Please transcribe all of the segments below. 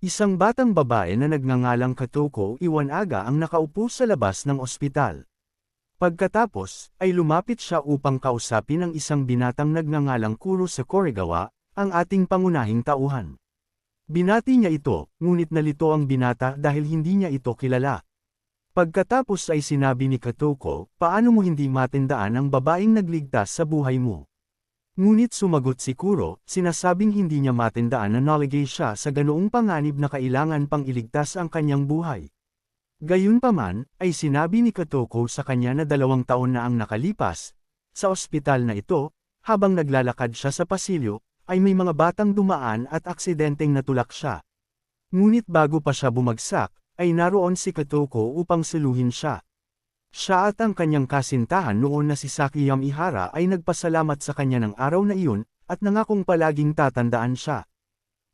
Isang batang babae na nagngangalang Katoko Iwanaga ang nakaupo sa labas ng ospital. Pagkatapos, ay lumapit siya upang kausapin ang isang binatang nagngangalang Kuro sa Koregawa, ang ating pangunahing tauhan. Binati niya ito, ngunit nalito ang binata dahil hindi niya ito kilala. Pagkatapos ay sinabi ni Katoko, paano mo hindi matindaan ang babaeng nagligtas sa buhay mo? Ngunit sumagot si Kuro, sinasabing hindi niya matindaan na naligay siya sa ganoong panganib na kailangan pang iligtas ang kanyang buhay. Gayunpaman, ay sinabi ni Katoko sa kanya na dalawang taon na ang nakalipas, sa ospital na ito, habang naglalakad siya sa pasilyo, ay may mga batang dumaan at aksidenteng natulak siya. Ngunit bago pa siya bumagsak, ay naroon si Katoko upang saluhin siya. Siya at ang kanyang kasintahan noon na si Saki Yamihara ay nagpasalamat sa kanya ng araw na iyon, at nangakong palaging tatandaan siya.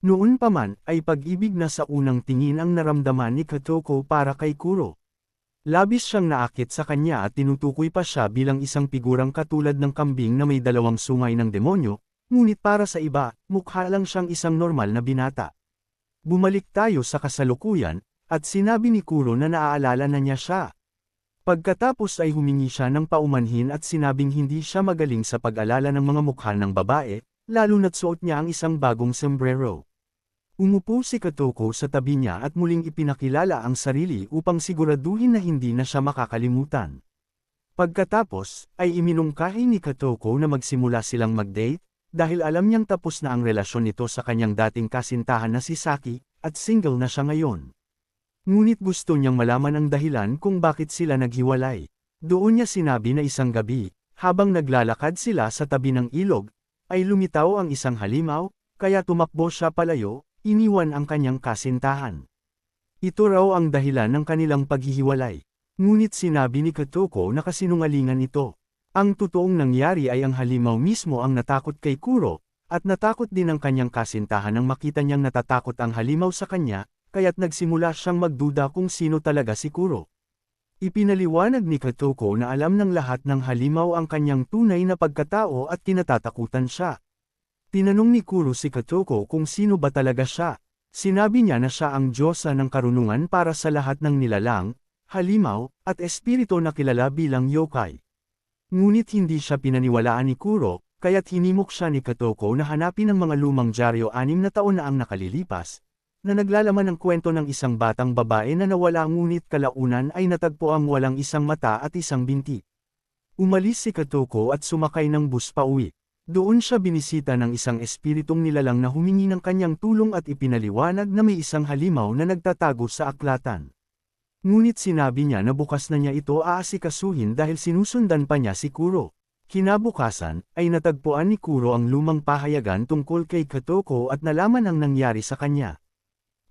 Noon pa man, ay pag-ibig na sa unang tingin ang naramdaman ni Katoko para kay Kuro. Labis siyang naakit sa kanya at tinutukoy pa siya bilang isang figurang katulad ng kambing na may dalawang sungay ng demonyo, ngunit para sa iba, mukha lang siyang isang normal na binata. Bumalik tayo sa kasalukuyan, at sinabi ni Kuro na naaalala na niya siya. Pagkatapos ay humingi siya ng paumanhin at sinabing hindi siya magaling sa pag-alala ng mga mukha ng babae, lalo na't suot niya ang isang bagong sombrero. Umupo si Katoko sa tabi niya at muling ipinakilala ang sarili upang siguraduhin na hindi na siya makakalimutan. Pagkatapos, ay iminungkahi ni Katoko na magsimula silang mag-date, dahil alam niyang tapos na ang relasyon nito sa kanyang dating kasintahan na si Saki, at single na siya ngayon. Ngunit gusto niyang malaman ang dahilan kung bakit sila naghiwalay. Doon niya sinabi na isang gabi, habang naglalakad sila sa tabi ng ilog, ay lumitaw ang isang halimaw, kaya tumakbo siya palayo, iniwan ang kanyang kasintahan. Ito raw ang dahilan ng kanilang paghihiwalay. Ngunit sinabi ni Katoko na kasinungalingan ito. Ang totoong nangyari ay ang halimaw mismo ang natakot kay Kuro, at natakot din ang kanyang kasintahan nang makita niyang natatakot ang halimaw sa kanya, kaya't nagsimula siyang magduda kung sino talaga si Kuro. Ipinaliwanag ni Katoko na alam ng lahat ng halimaw ang kanyang tunay na pagkatao at kinatatakutan siya. Tinanong ni Kuro si Katoko kung sino ba talaga siya. Sinabi niya na siya ang Diyosa ng karunungan para sa lahat ng nilalang, halimaw, at espiritu na kilala bilang yokai. Ngunit hindi siya pinaniwalaan ni Kuro, kaya't hinimok siya ni Katoko na hanapin ang mga lumang dyaryo anim na taon na ang nakalilipas, na naglalaman ng kwento ng isang batang babae na nawala ngunit kalaunan ay natagpo ang walang isang mata at isang binti. Umalis si Katoko at sumakay ng bus pa uwi. Doon siya binisita ng isang espiritong nilalang na humingi ng kanyang tulong at ipinaliwanag na may isang halimaw na nagtatago sa aklatan. Ngunit sinabi niya na bukas na niya ito aasikasuhin dahil sinusundan pa niya si Kuro. Kinabukasan, ay natagpuan ni Kuro ang lumang pahayagan tungkol kay Katoko at nalaman ang nangyari sa kanya.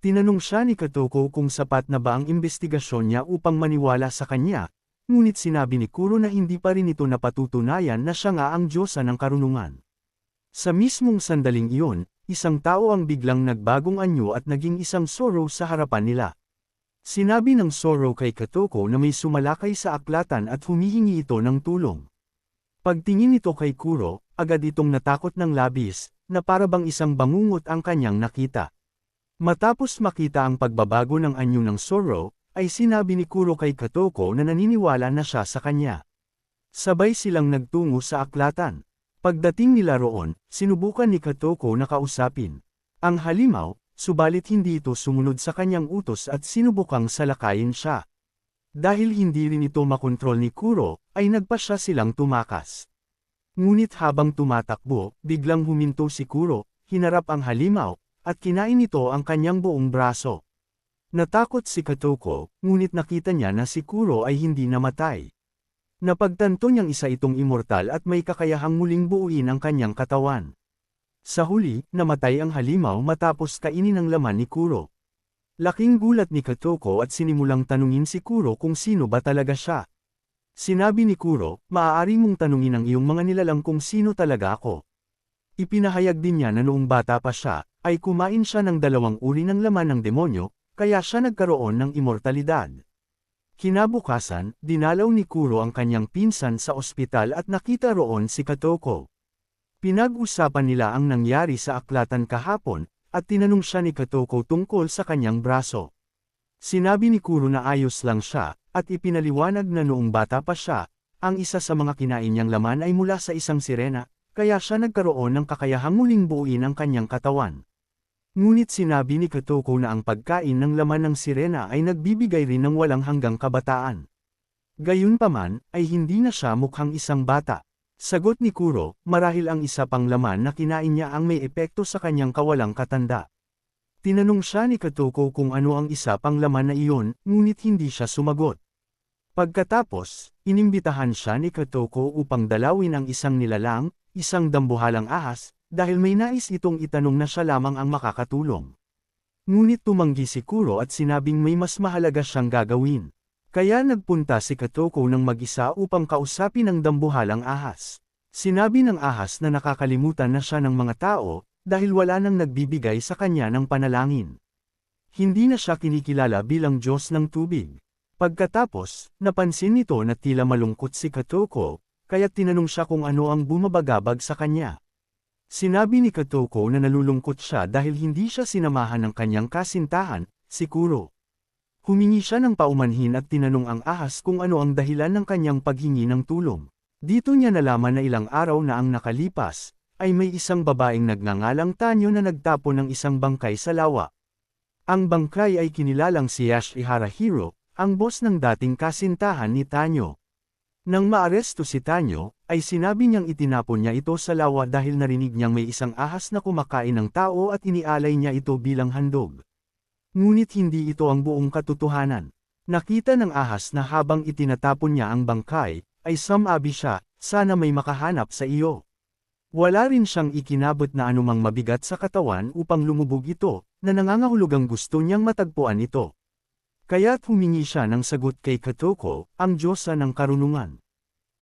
Tinanong siya ni Katoko kung sapat na ba ang investigasyon niya upang maniwala sa kanya, ngunit sinabi ni Kuro na hindi pa rin ito napatutunayan na siya nga ang Diyosa ng karunungan. Sa mismong sandaling iyon, isang tao ang biglang nagbagong anyo at naging isang sorrow sa harapan nila. Sinabi ng sorrow kay Katoko na may sumalakay sa aklatan at humihingi ito ng tulong. Pagtingin nito kay Kuro, agad itong natakot ng labis, na para bang isang bangungot ang kanyang nakita. Matapos makita ang pagbabago ng anyo ng Zoro, ay sinabi ni Kuro kay Katoko na naniniwala na siya sa kanya. Sabay silang nagtungo sa aklatan. Pagdating nila roon, sinubukan ni Katoko na kausapin. Ang halimaw, subalit hindi ito sumunod sa kanyang utos at sinubukang salakayin siya. Dahil hindi rin ito makontrol ni Kuro, ay nagpa siya silang tumakas. Ngunit habang tumatakbo, biglang huminto si Kuro, hinarap ang halimaw, at kinain nito ang kanyang buong braso. Natakot si Katoko, ngunit nakita niya na si Kuro ay hindi namatay. Napagtanto niyang isa itong immortal at may kakayahang muling buuin ang kanyang katawan. Sa huli, namatay ang halimaw matapos kainin ang laman ni Kuro. Laking gulat ni Katoko at sinimulang tanungin si Kuro kung sino ba talaga siya. Sinabi ni Kuro, maaari mong tanungin ang iyong mga nilalang kung sino talaga ako. Ipinahayag din niya na noong bata pa siya, ay kumain siya ng dalawang uri ng laman ng demonyo, kaya siya nagkaroon ng immortalidad. Kinabukasan, dinalaw ni Kuro ang kanyang pinsan sa ospital at nakita roon si Katoko. Pinag-usapan nila ang nangyari sa aklatan kahapon, at tinanong siya ni Katoko tungkol sa kanyang braso. Sinabi ni Kuro na ayos lang siya, at ipinaliwanag na noong bata pa siya, ang isa sa mga kinain niyang laman ay mula sa isang sirena, kaya siya nagkaroon ng kakayahang muling buuin ang kanyang katawan. Ngunit sinabi ni Katoko na ang pagkain ng laman ng sirena ay nagbibigay rin ng walang hanggang kabataan. Gayunpaman, ay hindi na siya mukhang isang bata. Sagot ni Kuro, marahil ang isa pang laman na kinain niya ang may epekto sa kanyang kawalang katanda. Tinanong siya ni Katoko kung ano ang isa pang laman na iyon, ngunit hindi siya sumagot. Pagkatapos, inimbitahan siya ni Katoko upang dalawin ang isang nilalang, isang dambuhalang ahas, dahil may nais itong itanong na siya lamang ang makakatulong. Ngunit tumanggi si Kuro at sinabing may mas mahalaga siyang gagawin. Kaya nagpunta si Katoko ng mag-isa upang kausapin ang dambuhalang ahas. Sinabi ng ahas na nakakalimutan na siya ng mga tao, dahil wala nang nagbibigay sa kanya ng panalangin. Hindi na siya kinikilala bilang Diyos ng tubig. Pagkatapos, napansin nito na tila malungkot si Katoko, kaya tinanong siya kung ano ang bumabagabag sa kanya. Sinabi ni Katoko na nalulungkot siya dahil hindi siya sinamahan ng kanyang kasintahan, si Kuro. Humingi siya ng paumanhin at tinanong ang ahas kung ano ang dahilan ng kanyang paghingi ng tulong. Dito niya nalaman na ilang araw na ang nakalipas, ay may isang babaeng nagngangalang Tanyo na nagtapon ng isang bangkay sa lawa. Ang bangkay ay kinilalang si Yash Iharahiro, ang boss ng dating kasintahan ni Tanyo. Nang maaresto si Tanyo, ay sinabi niyang itinapon niya ito sa lawa dahil narinig niyang may isang ahas na kumakain ng tao at inialay niya ito bilang handog. Ngunit hindi ito ang buong katotohanan. Nakita ng ahas na habang itinatapon niya ang bangkay, ay samabi siya, sana may makahanap sa iyo. Wala rin siyang ikinabot na anumang mabigat sa katawan upang lumubog ito, na nangangahulugang gusto niyang matagpuan ito. Kaya't humingi siya ng sagot kay Katoko, ang Diyosa ng karunungan.